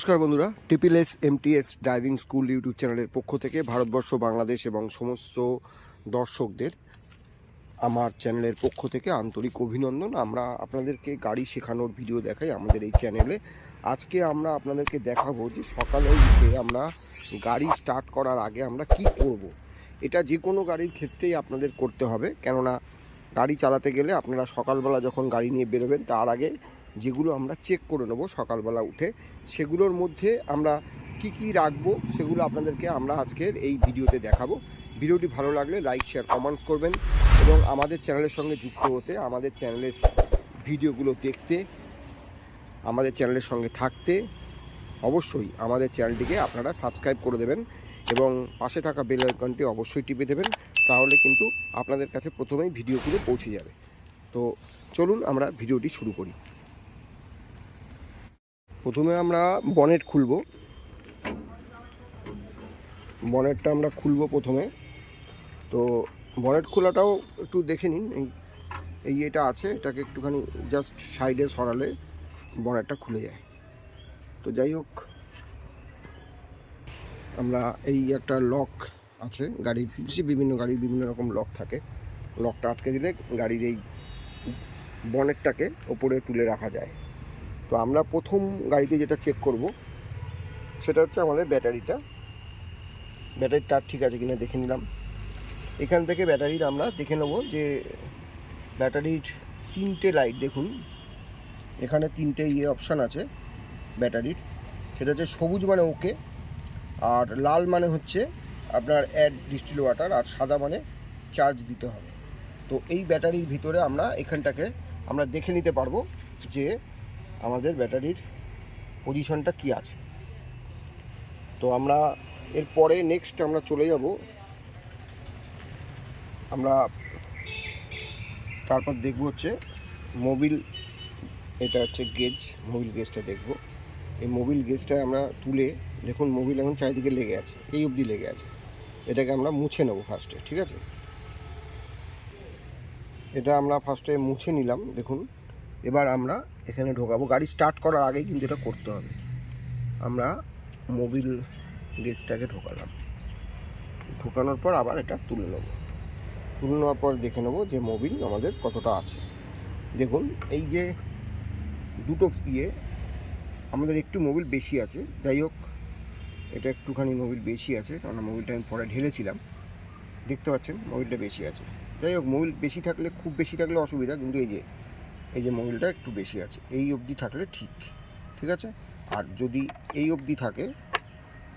নমস্কার বন্ধুরা TPS MTS driving school YouTube চ্যানেলের পক্ষ থেকে ভারতবর্ষ, বাংলাদেশ এবং সমস্ত দর্শকদের আমার চ্যানেলের পক্ষ থেকে আন্তরিক অভিনন্দন। আমরা আপনাদেরকে গাড়ি শেখানোর ভিডিও দেখাই আমাদের এই চ্যানেলে। আজকে আমরা আপনাদেরকে দেখাবো যে সকালে উঠে আমরা গাড়ি স্টার্ট করার আগে আমরা কি করব। এটা যে কোনো গাড়ির ক্ষেত্রেই আপনাদের করতে হবে। কেননা গাড়ি চালাতে গেলে আপনারা সকালবেলা যখন গাড়ি নিয়ে বেরোবেন, তার আগে যেগুলো আমরা চেক করে নেব সকালবেলা উঠে। সেগুলোর মধ্যে আমরা কি কি রাখব সেগুলো আপনাদেরকে আমরা আজকের এই ভিডিওতে দেখাবো। ভিডিওটি ভালো লাগলে লাইক শেয়ার কমেন্টস করবেন এবং আমাদের চ্যানেলের সঙ্গে যুক্ত হতে, আমাদের চ্যানেলের ভিডিওগুলো দেখতে, আমাদের চ্যানেলের সঙ্গে থাকতে অবশ্যই আমাদের চ্যানেলটিকে আপনারা সাবস্ক্রাইব করে দেবেন এবং পাশে থাকা বেল আইকনটি অবশ্যই টিপে দেবেন, তাহলে কিন্তু আপনাদের কাছে প্রথমেই ভিডিওগুলো পৌঁছে যাবে। তো চলুন আমরা ভিডিওটি শুরু করি। প্রথমে আমরা বনেট খুলব। বনেটটা আমরা খুলব প্রথমে। তো বনেট খোলাটাও একটু দেখে নিন, এই এই এটা আছে, এটাকে একটুখানি জাস্ট সাইডে সরালে বনেটটা খুলে যায়। তো যাই হোক, আমরা এই একটা লক আছে, গাড়ির বিভিন্ন গাড়ির বিভিন্ন রকম লক থাকে। লকটা আটকে দিলে গাড়ির এই বনেটটাকে ওপরে তুলে রাখা যায়। তো আমরা প্রথম গাড়িতে যেটা চেক করব, সেটা হচ্ছে আমাদের ব্যাটারিটা। ব্যাটারির তার ঠিক আছে কিনা দেখে নিলাম। এখান থেকে ব্যাটারির আমরা দেখে নেব যে ব্যাটারির তিনটে লাইট দেখুন। এখানে তিনটে ইয়ে অপশান আছে ব্যাটারির। সেটা হচ্ছে সবুজ মানে ওকে আর লাল মানে হচ্ছে আপনার অ্যাড ডিস্টিল ওয়াটার আর সাদা মানে চার্জ দিতে হবে। তো এই ব্যাটারির ভিতরে আমরা এখানটাকে আমরা দেখে নিতে পারব যে আমাদের ব্যাটারির পজিশনটা কি আছে। তো আমরা এরপরে নেক্সট আমরা চলে যাব। আমরা তারপর দেখব হচ্ছে মোবিল এটা হচ্ছে গেজ মোবিল গেজটা দেখব। এই মোবিল গেজটা আমরা তুলে, দেখুন মোবিল এখন চারিদিকে লেগে আছে, এই অবধি লেগে আছে। এটাকে আমরা মুছে নেব ফার্স্টে ঠিক আছে? এটা আমরা ফার্স্টে মুছে নিলাম, দেখুন। এবার আমরা এখানে ঢোকাবো। গাড়ি স্টার্ট করার আগেই কিন্তু এটা করতে হবে। আমরা মোবিল গেজটাকে ঢোকালাম। ঢোকানোর পর আবার এটা তুলে নেব। তুলে নেওয়ার পর দেখে নেব যে মোবিল আমাদের কতটা আছে। দেখুন, এই যে দুটো ইয়ে আমাদের একটু মোবিল বেশি আছে। যাই হোক, এটা একটুখানি মোবিল বেশি আছে কারণ মোবিলটা আমি পরে ঢেলেছিলাম। দেখতে পাচ্ছেন মোবিলটা বেশি আছে। যাই হোক মোবিল বেশি থাকলে, খুব বেশি থাকলে অসুবিধা, কিন্তু এই যে এই যে মোবিলটা একটু বেশি আছে, এই অবধি থাকলে ঠিক ঠিক আছে? আর যদি এই অবধি থাকে,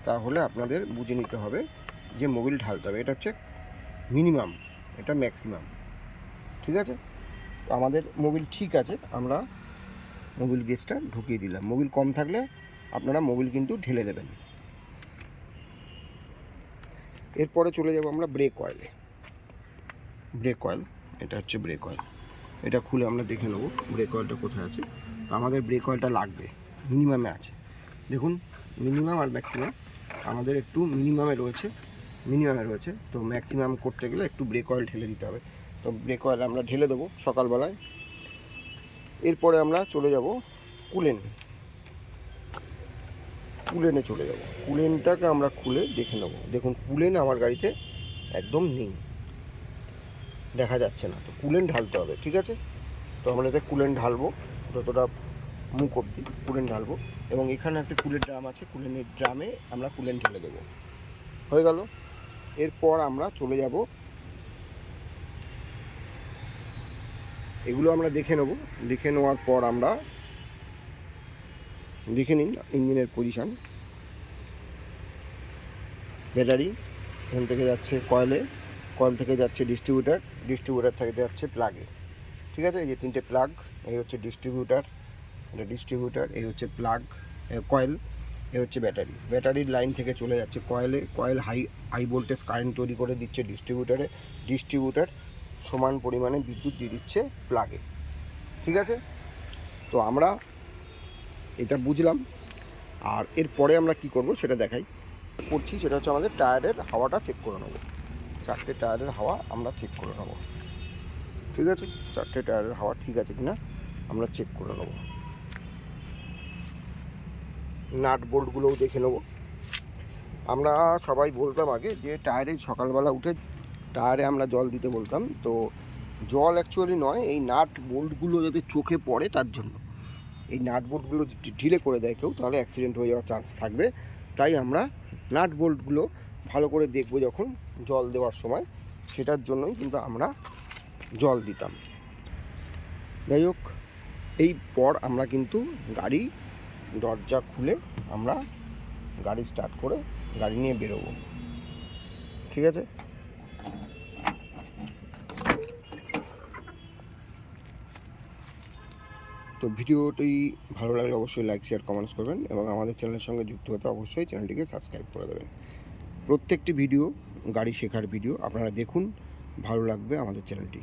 তাহলে আপনাদের বুঝে নিতে হবে যে মোবিল ঢালতে হবে, এটা হচ্ছে মিনিমাম, এটা ম্যাক্সিমাম, ঠিক আছে? আমাদের মোবিল ঠিক আছে, আমরা মোবিল গেজটা ঢুকিয়ে দিলাম। মোবিল কম থাকলে আপনারা মোবিল কিন্তু ঢেলে দেবেন। এরপরে চলে যাব আমরা ব্রেক অয়েলে। ব্রেক অয়েল, এটা হচ্ছে ব্রেক অয়েল। এটা খুলে আমরা দেখে নেব ব্রেক অয়েলটা কোথায় আছে। তো আমাদের ব্রেক অয়েলটা লাগবে মিনিমামে আছে। দেখুন মিনিমাম আর ম্যাক্সিমাম আমাদের একটু মিনিমামে রয়েছে মিনিমামে রয়েছে। তো ম্যাক্সিমাম করতে গেলে একটু ব্রেক অয়েল ঢেলে দিতে হবে। তো ব্রেক অয়েল আমরা ঢেলে দেবো সকালবেলায়। এরপরে আমরা চলে যাব কুলেন। কুলেনে চলে যাব। কুলেনটাকে আমরা খুলে দেখে নেব। দেখুন, কুলেন আমার গাড়িতে একদম নেই। দেখা যাচ্ছে না। তো কুলেন ঢালতে হবে, ঠিক আছে? তো আমরা এতে কুলেন ঢালবো, যতটা মুখ অব্দি কুলেন ঢালবো। এবং এখানে একটা কুলের ড্রাম আছে, কুলেনের ড্রামে আমরা কুলেন ঢেলে দেবো। হয়ে গেল? এরপর আমরা চলে যাব। এগুলো আমরা দেখে নেব। দেখে নেওয়ার পর আমরা দেখে নিন ইঞ্জিনের পজিশান ব্যাটারি এখান থেকে যাচ্ছে কয়েলে। কয়েল থেকে যাচ্ছে ডিস্ট্রিবিউটার ডিস্ট্রিবিউটার থেকে যাচ্ছে প্লাগে ঠিক আছে? এই যে তিনটে প্লাগ এই হচ্ছে ডিস্ট্রিবিউটার এটা ডিস্ট্রিবিউটার এই হচ্ছে প্লাগ কয়েল এই হচ্ছে ব্যাটারি ব্যাটারির লাইন থেকে চলে যাচ্ছে কয়েলে coil high high voltage current তৈরি করে দিচ্ছে ডিস্ট্রিবিউটারে ডিস্ট্রিবিউটার সমান পরিমাণে বিদ্যুৎ দিয়ে দিচ্ছে প্লাগে ঠিক আছে? তো আমরা এটা বুঝলাম। আর এরপরে আমরা কি করব সেটা দেখাই। করছি, সেটা হচ্ছে আমাদের টায়ারের হাওয়াটা চেক করে নেব। চারটে টায়ারের হাওয়া আমরা চেক করে নেব। ঠিক আছে? চারটে টায়ারের হাওয়া ঠিক আছে কিনা আমরা চেক করে নেব। নাট বোল্টগুলোও দেখে নেব। আমরা সবাই বলতাম আগে যে টায়ারে সকালবেলা উঠে টায়ারে আমরা জল দিতে বলতাম। তো জল অ্যাকচুয়ালি নয়, এই নাট বোল্টগুলো যাতে চোখে পড়ে তার জন্য। এই নাট বোল্টগুলো ঢিলে করে দেয় কেউ, তাহলে অ্যাক্সিডেন্ট হয়ে যাওয়ার চান্স থাকবে। তাই আমরা নাট বোল্টগুলো ভালো করে দেখব যখন জল দেওয়ার সময়। সেটার জন্যই কিন্তু আমরা জল দিতাম। যাই হোক, এই পর আমরা কিন্তু গাড়ি, দরজা খুলে আমরা গাড়ি স্টার্ট করে গাড়ি নিয়ে বেরোবো। ঠিক আছে? তো ভিডিওটি ভালো লাগলে অবশ্যই লাইক শেয়ার কমেন্টস করবেন এবং আমাদের চ্যানেলের সঙ্গে যুক্ত হতে অবশ্যই চ্যানেলটিকে সাবস্ক্রাইব করে দেবেন। প্রত্যেকটি ভিডিও গাড়ি শেখার ভিডিও আপনারা দেখুন ভালো লাগবে আমাদের চ্যানেলটি।